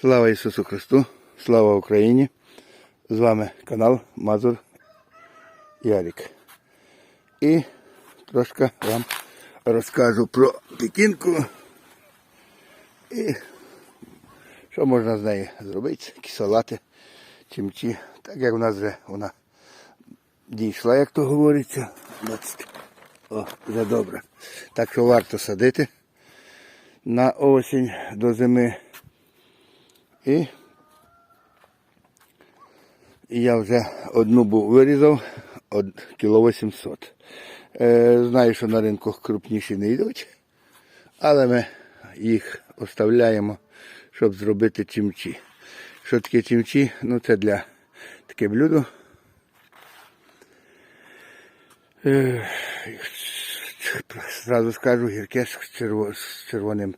Слава Ісусу Христу, слава Україні! З вами канал Мазур Ярік. І трошки вам розкажу про пекінку і що можна з неї зробити, які салати, чимчі. Так як у нас вже вона дійшла, як то говориться. О, вже добре. Так що варто садити на осінь до зими. І і я вже одну був вирізав, кіло 800. Е, знаю, що на ринку крупніші не йдуть, але ми їх оставляємо, щоб зробити чимчі. Що таке чимчі? Ну це для таке блюдо. Е, Зразу скажу гірке з червоним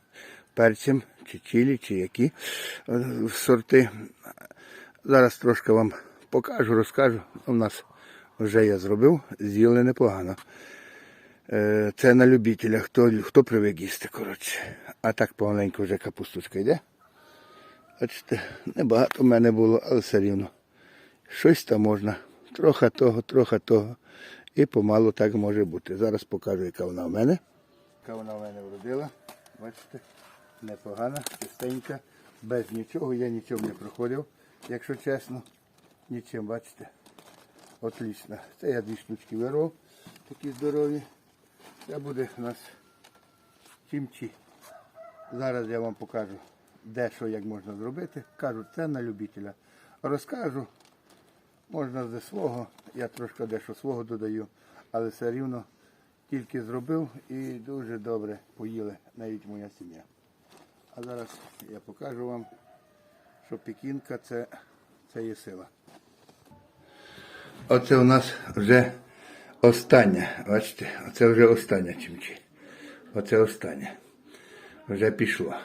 перцем, чи чилі, чи які е, сорти. Зараз трошки вам покажу, розкажу. У нас вже я зробив, з'їли непогано. Е, Це на любителя, хто, хто привик їсти, коротше. А так помаленьку вже капусточка йде. Бачите, небагато в мене було, але все рівно. Щось там можна. Трохи того, трохи того. І помалу так може бути. Зараз покажу, яка вона в мене. Яка вона в мене вродила. Бачите, непогана, чистенька, без нічого. Я нічого не проходив, якщо чесно. Нічим, бачите. Отлично. Це я дві штучки вирвав, такі здорові. Це буде у нас чимчі. Зараз я вам покажу, де що як можна зробити. Кажу, це на любителя. Розкажу, можна з свого, я трошки дещо свого додаю, але все рівно тільки зробив і дуже добре поїли навіть моя сім'я. А зараз я покажу вам, що пекінка це, це є сила. Оце у нас вже остання, бачите, оце вже остання чимчі. Оце останнє. Вже пішло.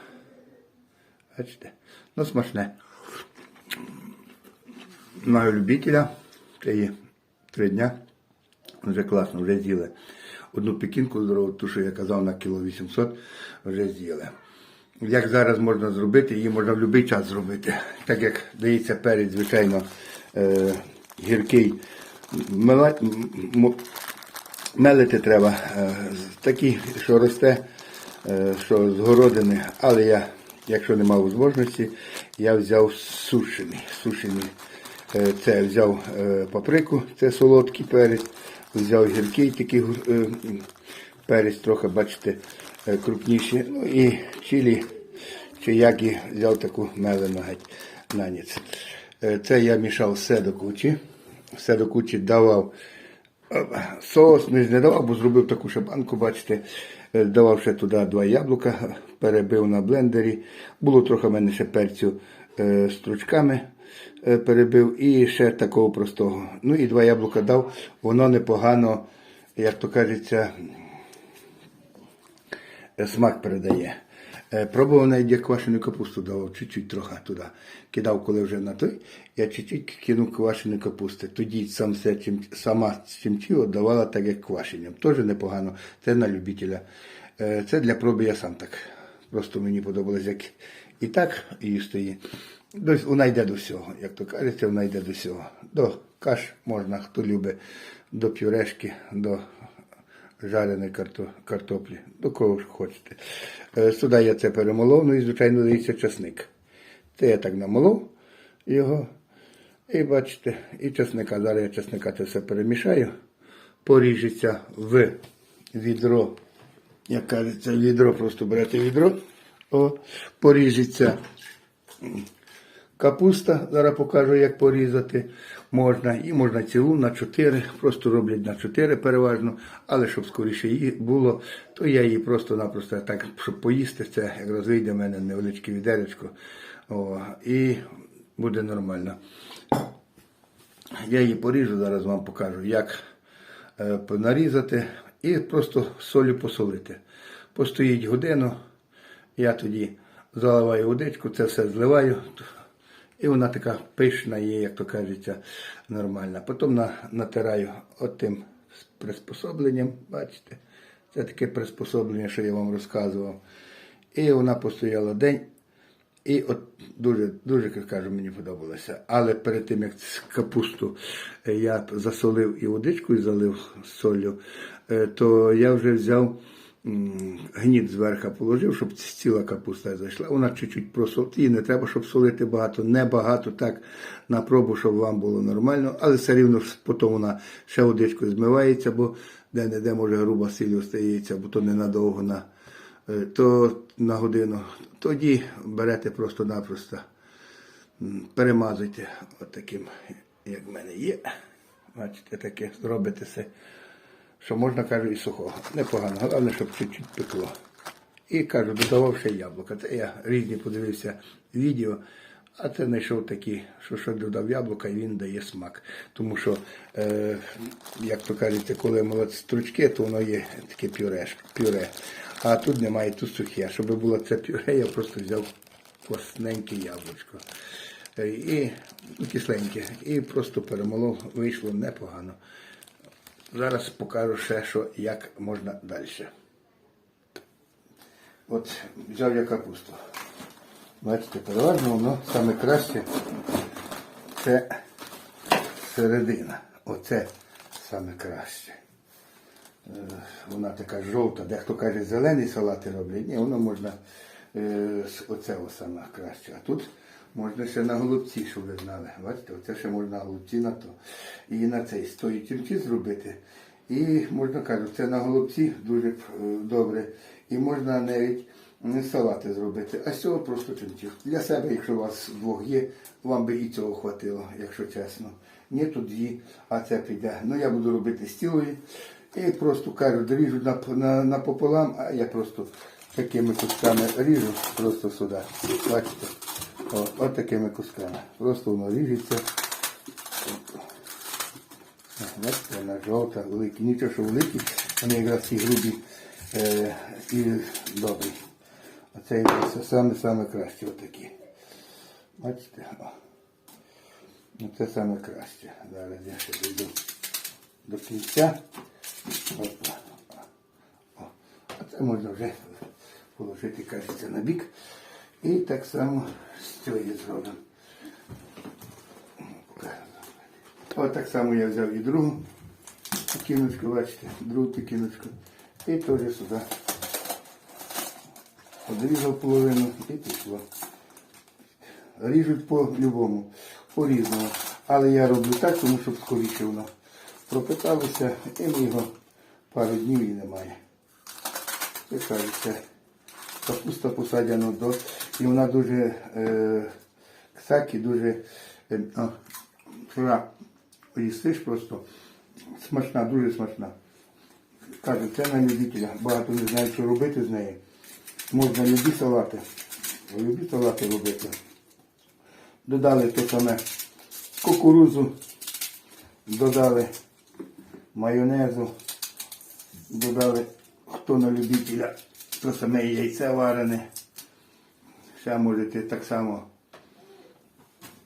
Бачите? Ну, смачне. Маю любителя. Це є три дня. Вже класно, вже з'їли. Одну пекінку здорову, ту, що я казав на кіло 800, вже з'їли. Як зараз можна зробити, її можна в будь-який час зробити. Так як дається перець, звичайно, е, гіркий. Мелити треба е, такий, що росте, е, що з городини, але я, якщо не мав можливості, я взяв сушений. сушений. Е, Це взяв е, паприку, це солодкий перець, взяв гіркий такий е, перець, трохи, бачите, е, крупніший. Ну і чилі, чи як і взяв таку мелену геть на ніц. Е, Це я мішав все до кучі. Все до кучі давав Соус не не давав, бо зробив таку шабанку, бачите, Е, давав ще туди два яблука, перебив на блендері. Було трохи в мене ще перцю е, стручками е, перебив і ще такого простого. Ну і два яблука дав, воно непогано, як то кажеться, е, смак передає. Е, Пробував навіть як квашену капусту давав, чуть-чуть трохи туди. Кидав, коли вже на той, я чуть-чуть кинув квашеної капусти. Тоді сам все, сама чимчі давала так, як квашенням. Теж непогано. Це на любителя. Е, Це для проби я сам так. Просто мені подобалось, як і так її. Дось- Вона йде до всього, як то кажеться, вона йде до всього. До каш можна, хто любить, до пюрешки, до жареної картоплі, до кого ж хочете. Е, Сюди я це перемолов, ну і, звичайно, дається часник. Це я так намолов його. І бачите, і часника. Зараз я часника це все перемішаю. Поріжеться в відро. Як кажеться, відро, просто берете відро, о, поріжеться Капуста, зараз покажу, як порізати можна. І можна цілу на 4, просто роблять на 4 переважно, але щоб скоріше її було, то я її просто-напросто так, щоб поїсти, це якраз вийде в мене невеличке відеречко. О, і буде нормально. Я її поріжу, зараз вам покажу, як е, нарізати і просто солі посолити. Постоїть годину, я тоді заливаю водичку, це все зливаю. І вона така пишна є, як то кажеться, нормальна. Потім на, натираю отим приспособленням, бачите, це таке приспособлення, що я вам розказував. І вона постояла день, І от дуже, дуже кажу, мені подобалося. Але перед тим, як капусту е, я засолив і водичкою залив солью, е, то я вже взяв гніт зверху положив, щоб ціла капуста зайшла. Вона чуть-чуть просолить. Її не треба, щоб солити багато, не багато, так на пробу, щоб вам було нормально, але все рівно потім вона ще водичкою змивається, бо де-не-де може груба сіль остається, бо то ненадовго на е, то на годину. Тоді берете просто-напросто, перемазуйте отаким, як в мене є. Бачите, таке зробите все, що можна, кажу, і сухого. Непогано, головне, щоб чуть-чуть пекло. І кажу, додавав ще яблука. Це я різні подивився відео, а це знайшов такі, що що додав яблука і він дає смак. Тому що, е, як то кажеться, коли молодь стручки, то воно є таке пюре, пюре. А тут немає, тут сухе. Щоб було це пюре, я просто взяв класненьке яблучко. Е, І кисленьке. І просто перемолов, вийшло непогано. Зараз покажу ще, що як можна далі. От взяв я капусту. Бачите, переважно воно саме краще це середина. Оце саме краще. Е, Вона така жовта, дехто каже, зелений салати роблять. Ні, воно можна е, оце саме краще. А тут можна ще на голубці, щоб ви знали. Бачите, оце ще можна на голубці на то. І на цей стоїть тімчі зробити. І можна кажуть, це на голубці дуже е, добре. І можна навіть м, салати зробити. А з цього просто чимчик. Для себе, якщо у вас двох є, вам би і цього хватило, якщо чесно. Ні, тут дві, а це піде. Ну я буду робити стілові. І просто кажуть, ріжу на, напополам, а я просто такими кусками ріжу просто сюди. Бачите? О, от такими кусками. Просто воно ріжеться. Бачите, вона жовта, великі. Нічого, що великі, вони якраз ці грубі е, і добрі. Оце саме-саме краще отакі. Бачите? Оце саме краще. Зараз я ще дійду до кінця. Опа. О. А це можна вже положити, кажеться, на бік. І так само зробимо. Ось так само я взяв і другу кіночку, бачите, другу кіночку. І теж сюди. Одрізав половину і пішло. Ріжуть по-любому, по-різному. Але я роблю так, тому щоб скоріше воно пропиталося і ми його пару днів і немає. Це капуста посадяна до. І вона дуже е, кстати, дуже е, їстиш просто смачна, дуже смачна. Кажу, це на любителя. Багато не знають, що робити з нею. Можна любі салати. Любі салати робити. Додали то саме кукурузу, додали майонезу, додали, хто на любителя, то саме яйце варене. Ще можете так само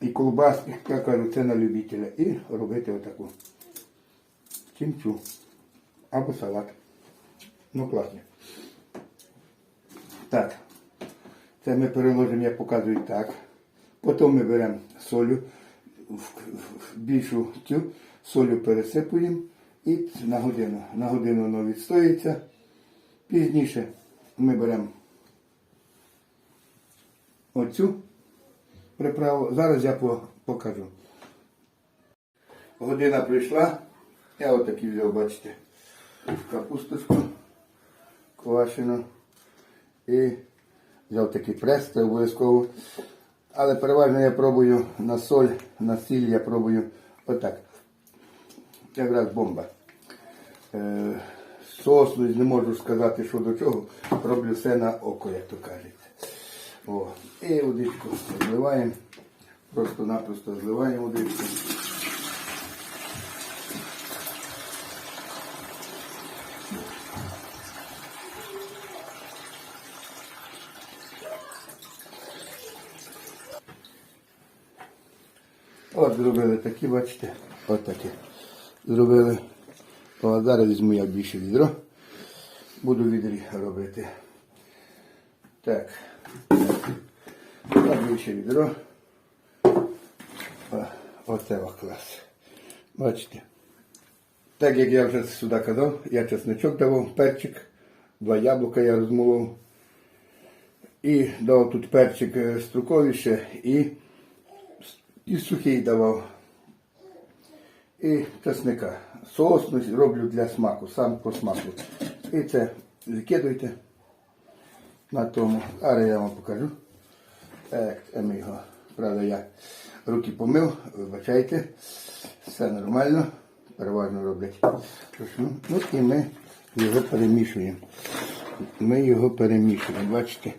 і колбаски, я кажу, це на любителя. І робити отаку чимчу або салат. Ну класно. Так. Це ми переложимо, я показую так. Потім ми беремо солю, в, більшу цю солю пересипуємо і на годину. На годину воно відстоїться. Пізніше ми беремо оцю приправу. Зараз я покажу. Година прийшла. Я отакий взяв, бачите, капусточку квашену. І взяв такий прес, це обов'язково. Але переважно я пробую на соль, на сіль я пробую отак. Якраз бомба. Е, соусу не можу сказати, що до чого. Роблю все на око, як то кажуть. О. І водичку зливаємо. Просто-напросто зливаємо водичку. От зробили такі, бачите, от такі. Зробили. О, зараз візьму я більше відро. Буду відрі робити. Так. Складую ще відро. Оце клас. Бачите. Так як я вже сюди казав, я чесничок давав, перчик, два яблука я розмолов. І дав тут перчик е, струковий ще і, і сухий давав. І чесника. Соус роблю для смаку, сам по смаку. І це закидуйте на тому. Зараз я вам покажу. Так, це ми його. Правда, я руки помив, вибачайте. Все нормально. Переважно роблять. Ну і ми його перемішуємо. Ми його перемішуємо. Бачите,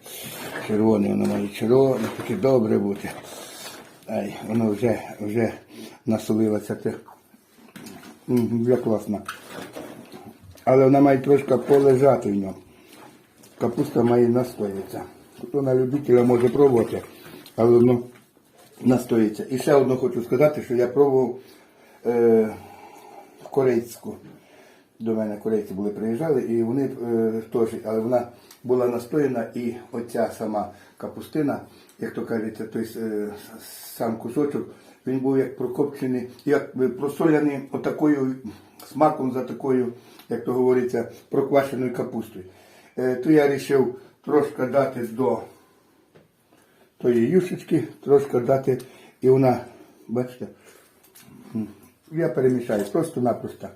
червоне воно має червоне, таке добре бути. Ай, воно вже, вже насолилося. Те. Вже класно. Але вона має трошки полежати в ньому. Капуста має настоїтися. Хто на любителя може пробувати, але воно настоїться. І ще одно хочу сказати, що я пробував е, корейську. До мене корейці були приїжджали, і вони е, теж, але вона була настояна, і оця сама капустина, як то кажеться, той е, сам кусочок, він був як прокопчений, як просоляний отакою смаком за такою, як то говориться, проквашеною капустою. Е, то я вирішив трошки дати до тої юшечки, трошки дати, і вона, бачите, я перемішаю просто-напросто.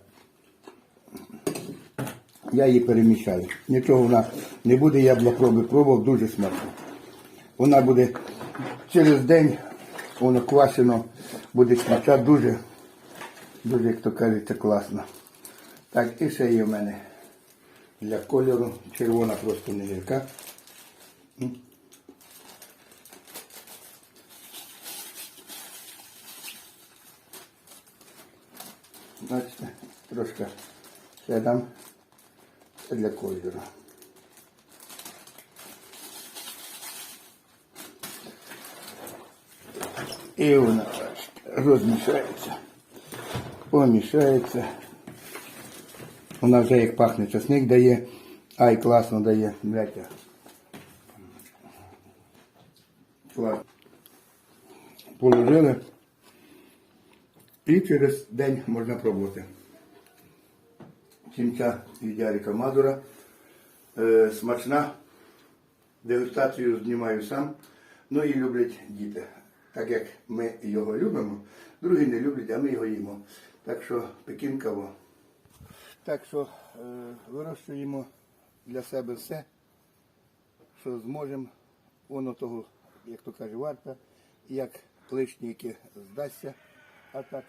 Я її перемішаю. Нічого вона не буде, я була проби пробував, дуже смачно. Вона буде через день, воно квашено, буде смача дуже, дуже, як то кажеться, класно. Так, і ще є в мене для кольору. Червона просто не гірка. Бачите, трошки ще дам для кольору. І вона розмішається, помішається. Вона вже як пахне часник дає, ай класно дає. Гляньте. Клас. Положили. І через день можна пробувати. Кінця від Ярика Мазура. Е, смачна. Дегустацію знімаю сам. Ну і люблять діти. Так як ми його любимо, другі не люблять, а ми його їмо. Так що пекінкаво. Так що е, вирощуємо для себе все, що зможемо. Воно того, як то каже, варто. Як які здасться. А так,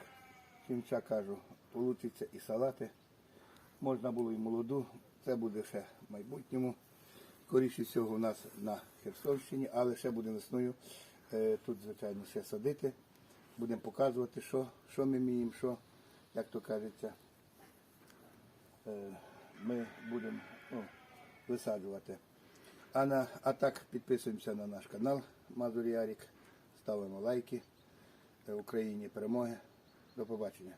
кінця кажу, получиться і салати. Можна було і молоду, це буде ще в майбутньому. Скоріше всього у нас на Херсонщині, але ще буде весною. Е, Тут, звичайно, ще садити. Будемо показувати, що, що ми вміємо, що, як то кажеться, ми будемо ну, висаджувати. А, на, а так підписуємося на наш канал Мазур Ярік, ставимо лайки. Е, Україні перемоги. До побачення.